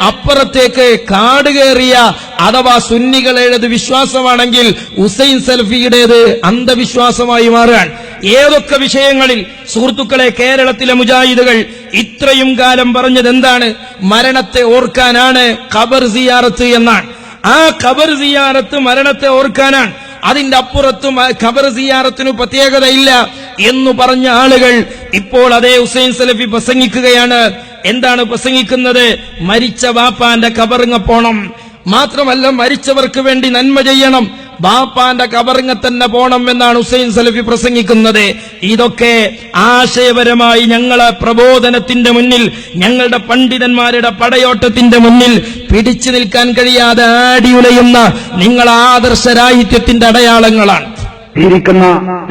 അപ്പുറത്തേക്ക് കാട് കയറിയ അഥവാ സുന്നികളുടേത് വിശ്വാസമാണെങ്കിൽ ഹുസൈൻ സൽഫിയുടേത് അന്ധവിശ്വാസമായി മാറുകയാണ് ഏതൊക്കെ വിഷയങ്ങളിൽ സുഹൃത്തുക്കളെ കേരളത്തിലെ മുജാഹിദുകൾ ഇത്രയും കാലം പറഞ്ഞത് എന്താണ്? മരണത്തെ ഓർക്കാനാണ് ഖബർ സിയാറത്ത് എന്നാണ്. ആ ഖബർ സിയാറത്ത് മരണത്തെ ഓർക്കാനാണ്. അതിന്റെ അപ്പുറത്തും ഖബർ സിയാറത്തിനു പ്രത്യേകതയില്ല എന്ന് പറഞ്ഞ ആളുകൾ ഇപ്പോൾ അതേ ഹുസൈൻ സലഫി പ്രസംഗിക്കുകയാണ്. എന്താണ് പ്രസംഗിക്കുന്നത്? മരിച്ച വാപ്പാന്റെ കബറിങ്ങ പോണം. മാത്രമല്ല മരിച്ചവർക്ക് വേണ്ടി നന്മ ചെയ്യണം. ബാപ്പാന്റെ കബറിങ്ങ തന്നെ പോണം എന്നാണ് ഹുസൈൻ സലഫി പ്രസംഗിക്കുന്നത്. ഇതൊക്കെ ആശയപരമായി ഞങ്ങളെ പ്രബോധനത്തിന്റെ മുന്നിൽ ഞങ്ങളുടെ പണ്ഡിതന്മാരുടെ പടയോട്ടത്തിന്റെ മുന്നിൽ പിടിച്ചു നിൽക്കാൻ കഴിയാതെ ആടിയുലയുന്ന ആദർശ ആദർശരാഹിത്യത്തിന്റെ അടയാളങ്ങളാണ്.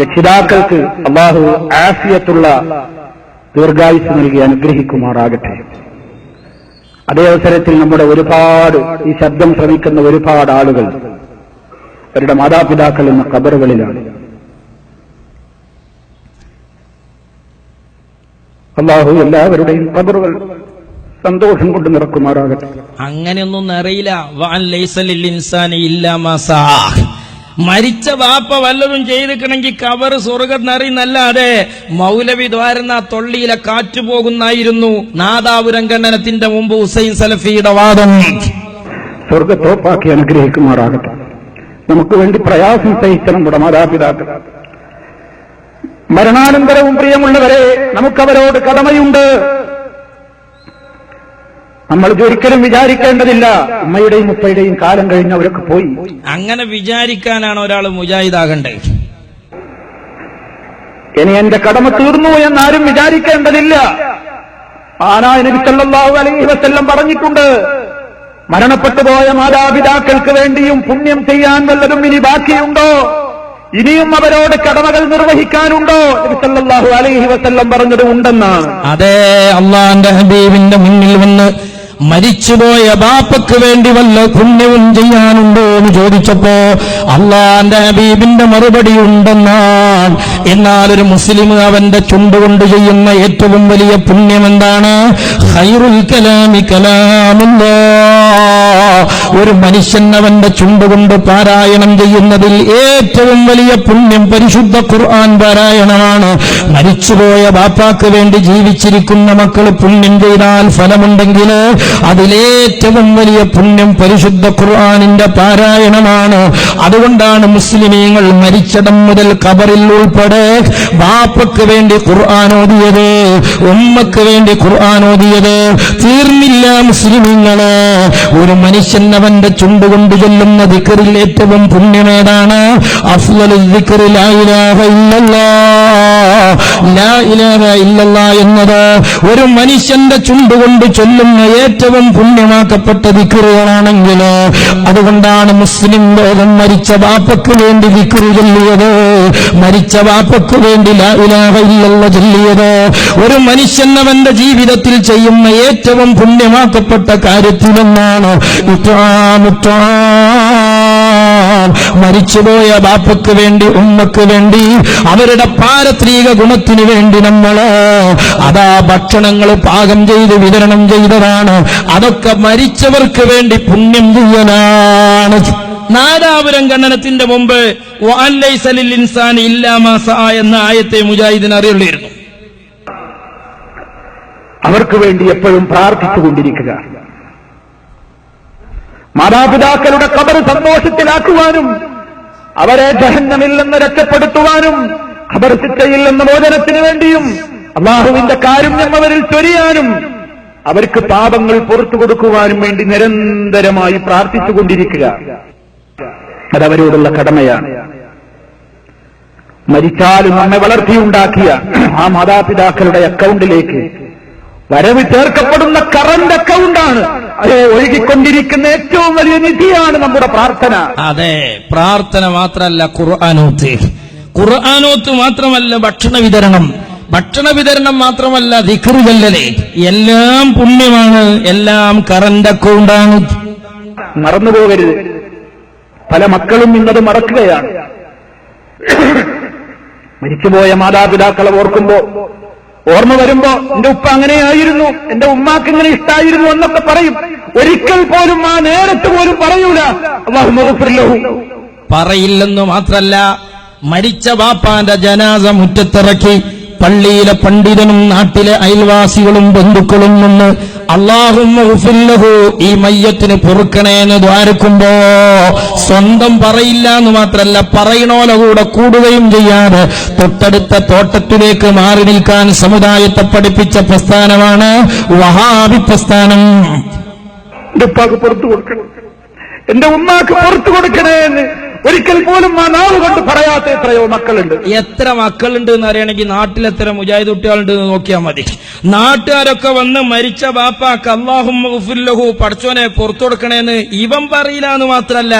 രക്ഷിതാക്കൾക്ക് അള്ളാഹു ആഫിയത്തുള്ള ദീർഘായുസ് നൽകി അനുഗ്രഹിക്കുമാറാകട്ടെ. അതേ അവസരത്തിൽ നമ്മുടെ ഒരുപാട് ഈ ശബ്ദം ശ്രമിക്കുന്ന ഒരുപാട് ആളുകൾ അവരുടെ മാതാപിതാക്കൾ എന്ന കബറുകളിലാണ് അള്ളാഹു എല്ലാവരുടെയും കബറുകൾ സന്തോഷം കൊണ്ട് നിറക്കുമാറാകട്ടെ. അങ്ങനെയൊന്നും അറിയില്ല. മരിച്ച വാപ്പ വല്ലതും ചെയ്തിക്കണമെങ്കിൽ കവർ സ്വർഗം നിറയുന്നല്ലാതെ മൗലവി ദ്വാരുന്ന തൊള്ളിയിലെ കാറ്റു പോകുന്നായിരുന്നു നാദാപുരംഖണ്ഡനത്തിന്റെ മുമ്പ് ഹുസൈൻ സലഫിയുടെ വാദം. സ്വർഗത്തോപ്പാക്കി അനുഗ്രഹിക്കുമാറാകട്ടെ. നമുക്ക് വേണ്ടി പ്രയാസം സഹിച്ച നമ്മുടെ മാതാപിതാക്കൾ. മരണാനന്തരവും പ്രിയമുള്ളവരെ നമുക്കവരോട് കടമയുണ്ട്. നമ്മൾ ഒരിക്കലും വിചാരിക്കേണ്ടതില്ല. ഉമ്മയുടെയും ഉപ്പയുടെയും കാലം കഴിഞ്ഞവരൊക്കെ പോയി. അങ്ങനെ വിചാരിക്കാനാണ് ഒരാൾ മുജാഹിദാകണ്ടേ. ഇനി എന്റെ കടമ തീർന്നു എന്നാരും വിചാരിക്കേണ്ടതില്ല. ആനായ നബി സല്ലല്ലാഹു അലൈഹി വസല്ലം പറഞ്ഞിട്ടുണ്ട് മരണപ്പെട്ടു പോയ മാതാപിതാക്കൾക്ക് വേണ്ടിയും പുണ്യം ചെയ്യാൻ വല്ലതും ഇനി ബാക്കിയുണ്ടോ? ഇനിയും അവരോട് കടമകൾ നിർവഹിക്കാനുണ്ടോ? നബി സല്ലല്ലാഹു അലൈഹി വസല്ലം പറഞ്ഞത് ഉണ്ടെന്നാണ്. അതെ അള്ളാന്റെ ഹബീബിന്റെ മുന്നിൽ വന്ന് മരിച്ചുപോയ ബാപ്പക്ക് വേണ്ടി വല്ല പുണ്യവും ചെയ്യാനുണ്ടോ എന്ന് ചോദിച്ചപ്പോ അള്ളാന്റെ ഹബീബിന്റെ മറുപടി ഉണ്ടെന്നാണ്. എന്നാൽ ഒരു മുസ്ലിം അവന്റെ ചുണ്ടുകൊണ്ട് ചെയ്യുന്ന ഏറ്റവും വലിയ പുണ്യം എന്താണ് ഖൈറുൽ കലാമി കലാമുല്ലാ. ഒരു മനുഷ്യൻ അവന്റെ ചുണ്ടുകൊണ്ട് പാരായണം ചെയ്യുന്നതിൽ ഏറ്റവും വലിയ പുണ്യം പരിശുദ്ധ ഖുർആൻ പാരായണമാണ്. മരിച്ചുപോയ ബാപ്പാക്ക് വേണ്ടി ജീവിച്ചിരിക്കുന്ന മക്കൾ പുണ്യം ചെയ്താൽ ഫലമുണ്ടെങ്കിൽ അതിലേറ്റവും വലിയ പുണ്യം പരിശുദ്ധ ഖുർആാനിന്റെ പാരായണമാണ്. അതുകൊണ്ടാണ് മുസ്ലിമീങ്ങൾ മരിച്ചടം മുതൽ കബറിൽ ഉൾപ്പെടെ ബാപ്പക്ക് വേണ്ടി ഖുർആൻ ഓതിയത് ഉമ്മക്ക് വേണ്ടി ഖുർആൻ ഓതിയത്. തീർന്നില്ല മുസ്ലിമീങ്ങൾ. ഒരു മനുഷ്യൻ അവന്റെ ചുണ്ടുകൊണ്ട് ചൊല്ലുന്ന ദിക്കറിൽ ഏറ്റവും പുണ്യമേതാണ് എന്നത് ഒരു മനുഷ്യന്റെ ചുണ്ടുകൊണ്ട് ചൊല്ലുന്ന ഏറ്റവും പുണ്യമാക്കപ്പെട്ട ദിക്കറുകളാണെങ്കിൽ അതുകൊണ്ടാണ് മുസ്ലിം ലോകം മരിച്ച വാപ്പക്ക് വേണ്ടി ദിക്കറി ചൊല്ലിയത്. മരിച്ച വാപ്പക്ക് വേണ്ടി ലാ ഇലാഹ ഇല്ലല്ലാഹ് ചൊല്ലിയത്. ഒരു മനുഷ്യൻ അവന്റെ ജീവിതത്തിൽ ചെയ്യുന്ന ഏറ്റവും പുണ്യമാക്കപ്പെട്ട കാര്യത്തിലൊന്നാണ് ഇത്രാം മരിച്ചുപോയ ബാപ്പക്ക് വേണ്ടി ഉമ്മക്ക് വേണ്ടി അവരുടെ പാരത്രീക ഗുണത്തിന് വേണ്ടി നമ്മൾ അതാ ഭക്ഷണങ്ങൾ പാകം ചെയ്ത് വിതരണം ചെയ്തതാണ്. അതൊക്കെ മരിച്ചവർക്ക് വേണ്ടി പുണ്യം ചെയ്യലാണ്. നാദാപുരം ഖണ്ഡനത്തിന്റെ മുമ്പ് ഇൻസാൻ ഇല്ലാമാസ എന്ന ആയത്തെ മുജാഹിദിന് അറിയുള്ളിരുന്നു അവർക്ക് വേണ്ടി എപ്പോഴും പ്രാർത്ഥിച്ചുകൊണ്ടിരിക്കുക. മാതാപിതാക്കളുടെ കബർ സന്തോഷത്തിലാക്കുവാനും അവരെ ജഹന്നമിൽ നിന്ന് രക്ഷപ്പെടുത്തുവാനും ഖബർ ശിക്ഷയിൽ മോചനത്തിന് വേണ്ടിയും അള്ളാഹുവിന്റെ കാരുണ്യം അവരിൽ ചൊരിയാനും അവർക്ക് പാപങ്ങൾ പുറത്തു കൊടുക്കുവാനും വേണ്ടി നിരന്തരമായി പ്രാർത്ഥിച്ചുകൊണ്ടിരിക്കുക. അതവരോടുള്ള കടമയാണ്. മരിച്ചാലും നമ്മെ വളർത്തിയുണ്ടാക്കിയ ആ മാതാപിതാക്കളുടെ അക്കൗണ്ടിലേക്ക് വരവ് ചേർക്കപ്പെടുന്ന കറന്റ് അക്കൗണ്ടാണ് അത് ഒഴുകിക്കൊണ്ടിരിക്കുന്ന ഏറ്റവും വലിയ നിധിയാണ് നമ്മുടെ പ്രാർത്ഥന. അതെ പ്രാർത്ഥന മാത്രമല്ല ഖുർആാനോത്ത്. ഖുർആാനോത്ത് മാത്രമല്ല ഭക്ഷണ വിതരണം. ഭക്ഷണ വിതരണം മാത്രമല്ല ചൊല്ലല്. എല്ലാം പുണ്യമാണ് എല്ലാം കറന്റ് അക്കൗണ്ടാണ് മറന്നുപോകരുത്. പല മക്കളും ഇന്നത് മറക്കുകയാണ്. മരിച്ചുപോയ മാതാപിതാക്കളെ ഓർക്കുമ്പോ ഓർമ്മ വരുമ്പോ എന്റെ ഉപ്പ അങ്ങനെയായിരുന്നു എന്റെ ഉമ്മാക്ക് ഇങ്ങനെ ഇഷ്ടായിരുന്നു എന്നൊക്കെ പറയും. ഒരിക്കൽ പോലും ആ നേരത്ത് പോലും പറയൂല. അള്ളാഹു മഹഫിറില്ലഹു പറയില്ലെന്നു മാത്രല്ല മരിച്ച ബാപ്പാന്റെ ജനാസ മുറ്റത്തിറക്കി പള്ളിയിലെ പണ്ഡിതനും നാട്ടിലെ അയൽവാസികളും ബന്ധുക്കളും നിന്ന് അള്ളാഹുല്ലഹു ഈ മയ്യത്തിന് പൊറുക്കണേന്ന് ദ്വാരക്കുമ്പോ സ്വന്തം പറയില്ല എന്ന് മാത്രല്ല പറയണോല കൂടെ കൂടുകയും ചെയ്യാതെ തൊട്ടടുത്ത തോട്ടത്തിലേക്ക് മാറി നിൽക്കാൻ സമുദായത്തെ പഠിപ്പിച്ച പ്രസ്ഥാനമാണ് വഹാബി പ്രസ്ഥാനം. എന്റെ പുറത്തു എന്റെ ഉമ്മാക്ക് പുറത്തു കൊടുക്കണേ എന്ന് ഒരിക്കൽ പോലും ആ നാവ് കൊണ്ട് പറയാത്ത എത്രയോ മക്കളുണ്ട്. എത്ര മക്കളുണ്ട് എന്ന് അറിയണമെങ്കിൽ നാട്ടിൽ എത്ര മുജാഹിദ് കുട്ടികളുണ്ട് എന്ന് നോക്കിയാൽ മതി. നാട്ടുകാരൊക്കെ വന്ന് മരിച്ച ബാപ്പാക്ക് അള്ളാഹുല്ലഹു പഠിച്ചോനെ പുറത്തു കൊടുക്കണേന്ന് ഇവൻ പറയില്ല എന്ന് മാത്രല്ല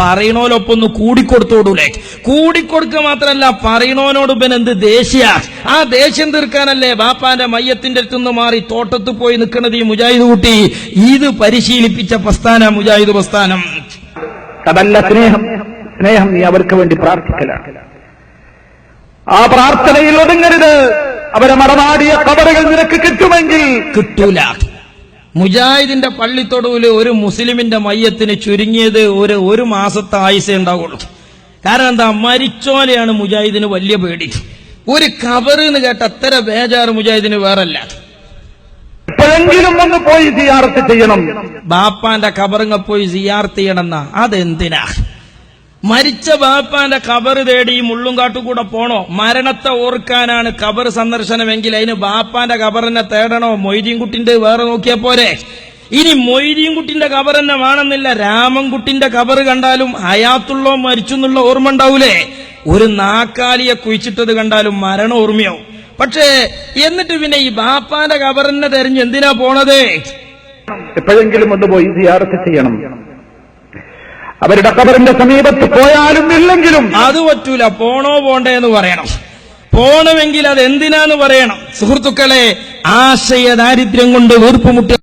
പറയണോലൊപ്പം ഒന്ന് കൂടിക്കൊടുത്തോടൂലേ. കൂടിക്കൊടുക്കുക മാത്രല്ല പറയണോനോട് ഇവൻ എന്ത് ദേഷ്യ? ആ ദേഷ്യം തീർക്കാനല്ലേ ബാപ്പാന്റെ മയ്യത്തിന്റെ അടുത്തുനിന്ന് മാറി തോട്ടത്ത് പോയി നിൽക്കുന്നത് ഈ മുജാഹിദ് കുട്ടി. ഇത് പരിശീലിപ്പിച്ച പ്രസ്ഥാന മുജാഹിദ് പ്രസ്ഥാനം. അതല്ല സ്നേഹം സ്നേഹം നീ അവർക്ക് വേണ്ടി പ്രാർത്ഥിക്കലാണ്. ആ പ്രാർത്ഥനയിൽ ഒതുങ്ങരുത്. അവരെ മറനാടിയ കബറുകൾ നിനക്ക് കിട്ടുമെങ്കിൽ കിട്ടൂല. മുജാഹിദിന്റെ പള്ളിത്തൊടുവിൽ ഒരു മുസ്ലിമിന്റെ മയ്യത്തിന് ചുരുങ്ങിയത് ഒരു ഒരു മാസത്തെ ആയുസേ ഉണ്ടാവുള്ളൂ. കാരണം എന്താ? മരിച്ചോലെയാണ് മുജാഹിദിന് വലിയ പേടി. ഒരു കബറ് എന്ന് കേട്ട അത്ര ബേജാറ് മുജാഹിദിന് വേറല്ല. എപ്പോഴെങ്കിലും ഒന്ന് പോയി ചെയ്യണം. ബാപ്പാന്റെ കബറിങ്ങ പോയി സിയാർത്ത് ചെയ്യണമെന്ന അതെന്തിനാ? മരിച്ച ബാപ്പാന്റെ കബറ് തേടി ഈ മുള്ളുംകാട്ടുകൂടെ പോണോ? മരണത്തെ ഓർക്കാനാണ് കബർ സന്ദർശനമെങ്കിൽ അതിന് ബാപ്പാന്റെ കബറിനെ തേടണോ? മൊയ്തീൻകുട്ടിന്റെ വേറെ നോക്കിയാ പോരെ. ഇനി മൊയ്തീൻകുട്ടിന്റെ കബർ തന്നെ വേണമെന്നില്ല. രാമൻകുട്ടിന്റെ കബർ കണ്ടാലും ഹയാത്തുള്ളോ മരിച്ചു എന്നുള്ള ഓർമ്മ ഉണ്ടാവൂലേ? ഒരു നാക്കാലിയെ കുഴിച്ചിട്ടത് കണ്ടാലും മരണം ഓർമ്മയാവും. പക്ഷേ എന്നിട്ട് പിന്നെ ഈ ബാപ്പാന്റെ കബറിനെ തെരഞ്ഞ് എന്തിനാ പോണത്? എപ്പോഴെങ്കിലും ഒന്ന് പോയി സിയാറത്ത് ചെയ്യണം. അവരുടെ കബറിന്റെ സമീപത്ത് പോയാലും ഇല്ലെങ്കിലും അത് പറ്റൂല. പോണോ പോണ്ടേ എന്ന് പറയണം. പോണമെങ്കിൽ അത് എന്തിനാന്ന് പറയണം. സുഹൃത്തുക്കളെ ആശയ ദാരിദ്ര്യം കൊണ്ട് വീർപ്പുമുട്ടി